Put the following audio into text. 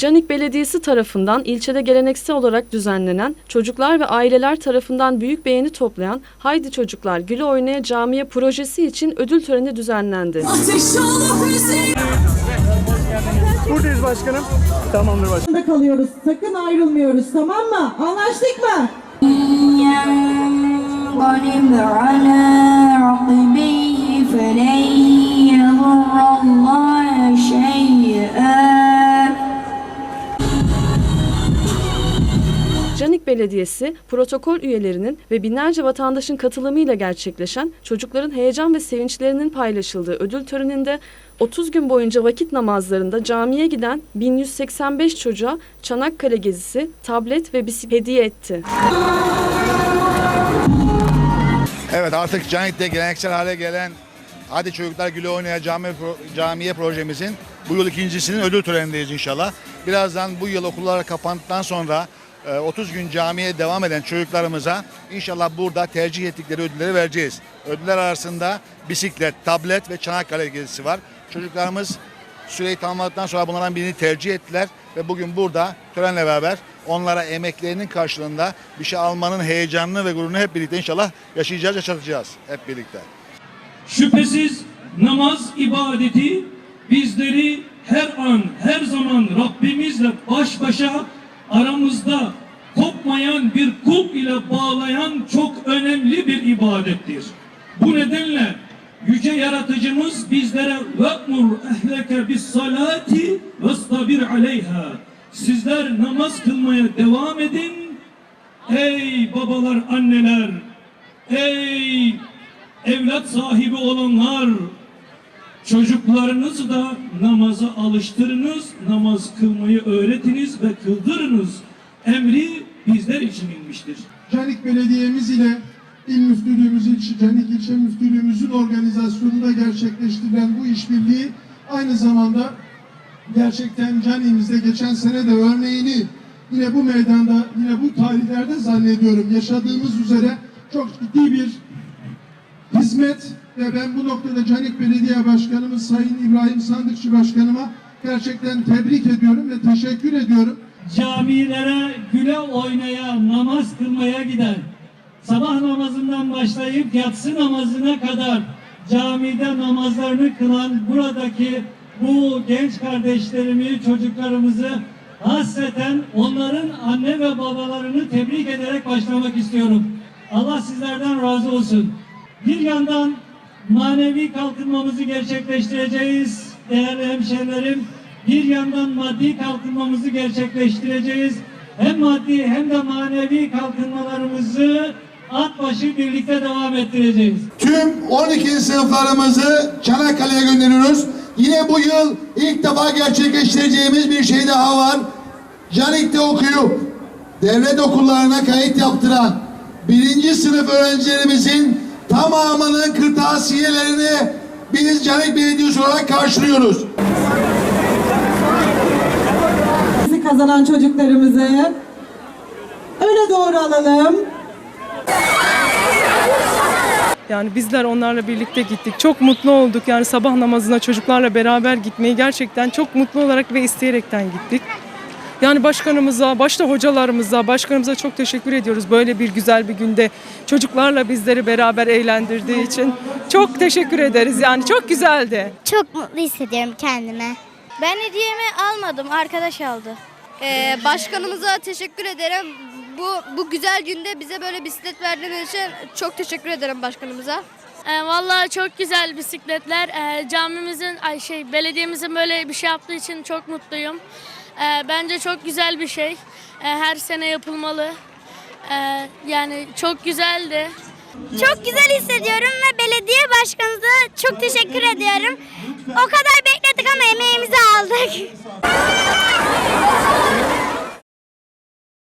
Canik Belediyesi tarafından ilçede geleneksel olarak düzenlenen, çocuklar ve aileler tarafından büyük beğeni toplayan Haydi Çocuklar Güle Oynaya Camiye projesi için ödül töreni düzenlendi. Buradayız başkanım. Tamamdır başkanım. Yanında kalıyoruz. Sakın ayrılmıyoruz tamam mı? Anlaştık mı? Canik Belediyesi, protokol üyelerinin ve binlerce vatandaşın katılımıyla gerçekleşen çocukların heyecan ve sevinçlerinin paylaşıldığı ödül töreninde 30 gün boyunca vakit namazlarında camiye giden 1185 çocuğa Çanakkale gezisi, tablet ve bisiklet hediye etti. Evet artık Canik'te geleneksel hale gelen Hadi Çocuklar Güle Oynaya Cami, Camiye projemizin bu yıl ikincisinin ödül törenindeyiz inşallah. Birazdan bu yıl okullar kapandıktan sonra 30 gün camiye devam eden çocuklarımıza inşallah burada tercih ettikleri ödülleri vereceğiz. Ödüller arasında bisiklet, tablet ve Çanakkale gezisi var. Çocuklarımız süreyi tamamladıktan sonra bunlardan birini tercih ettiler ve bugün burada törenle beraber onlara emeklerinin karşılığında bir şey almanın heyecanını ve gururunu hep birlikte inşallah yaşayacağız, yaşatacağız hep birlikte. Şüphesiz namaz ibadeti bizleri her an, her zaman Rabbimizle baş başa aramızda kopmayan bir kul ile bağlayan çok önemli bir ibadettir. Bu nedenle yüce yaratıcımız bizlere ve'mur ehleke bis salati vestabir aleyha. Sizler namaz kılmaya devam edin. Ey babalar, anneler, ey evlat sahibi olanlar çocuklarınızı da namaza alıştırınız, namaz kılmayı öğretiniz ve kıldırınız. Emri bizler için inmiştir. Canik Belediye'miz ile İl Müftülüğümüz, ilçe, Canik İlçe Müftülüğümüzün organizasyonunda gerçekleştirilen bu işbirliği aynı zamanda gerçekten Canik'imizde geçen sene de örneğini yine bu meydanda, yine bu tarihlerde zannediyorum yaşadığımız üzere çok ciddi bir hizmet ve ben bu noktada Canik Belediye Başkanımız Sayın İbrahim Sandıkçı Başkanıma gerçekten tebrik ediyorum ve teşekkür ediyorum. Camilere güle oynaya, namaz kılmaya giden, sabah namazından başlayıp yatsı namazına kadar camide namazlarını kılan buradaki bu genç kardeşlerimi, çocuklarımızı hasreten onların anne ve babalarını tebrik ederek başlamak istiyorum. Allah sizlerden razı olsun. Bir yandan manevi kalkınmamızı gerçekleştireceğiz değerli hemşehrilerim. Bir yandan maddi kalkınmamızı gerçekleştireceğiz. Hem maddi hem de manevi kalkınmalarımızı at başı birlikte devam ettireceğiz. Tüm 12. sınıflarımızı Çanakkale'ye gönderiyoruz. Yine bu yıl ilk defa gerçekleştireceğimiz bir şey daha var. Canik'te okuyup devlet okullarına kayıt yaptıran birinci sınıf öğrencilerimizin tamamının kırtasiyelerini biz Canik Belediyesi olarak karşılıyoruz. Bizi kazanan çocuklarımızı öne doğru alalım. Yani bizler onlarla birlikte gittik. Çok mutlu olduk. Yani sabah namazına çocuklarla beraber gitmeyi gerçekten çok mutlu olarak ve isteyerekten gittik. Yani başkanımıza, başta hocalarımıza, başkanımıza çok teşekkür ediyoruz. Böyle bir güzel bir günde çocuklarla bizleri beraber eğlendirdiği için çok teşekkür ederiz. Yani çok güzeldi. Çok mutlu hissediyorum kendime. Ben hediyemi almadım, arkadaş aldı. Ee, başkanımıza teşekkür ederim. Bu bu güzel günde bize böyle bisiklet verdiğiniz için çok teşekkür ederim başkanımıza. Ee, vallahi çok güzel bisikletler. Ee, camimizin, ay şey, belediyemizin böyle bir şey yaptığı için çok mutluyum. Ee, bence çok güzel bir şey. Ee, her sene yapılmalı. Ee, yani çok güzeldi. Çok güzel hissediyorum ve belediye başkanımıza çok teşekkür ediyorum. O kadar bekledik ama emeğimizi aldık.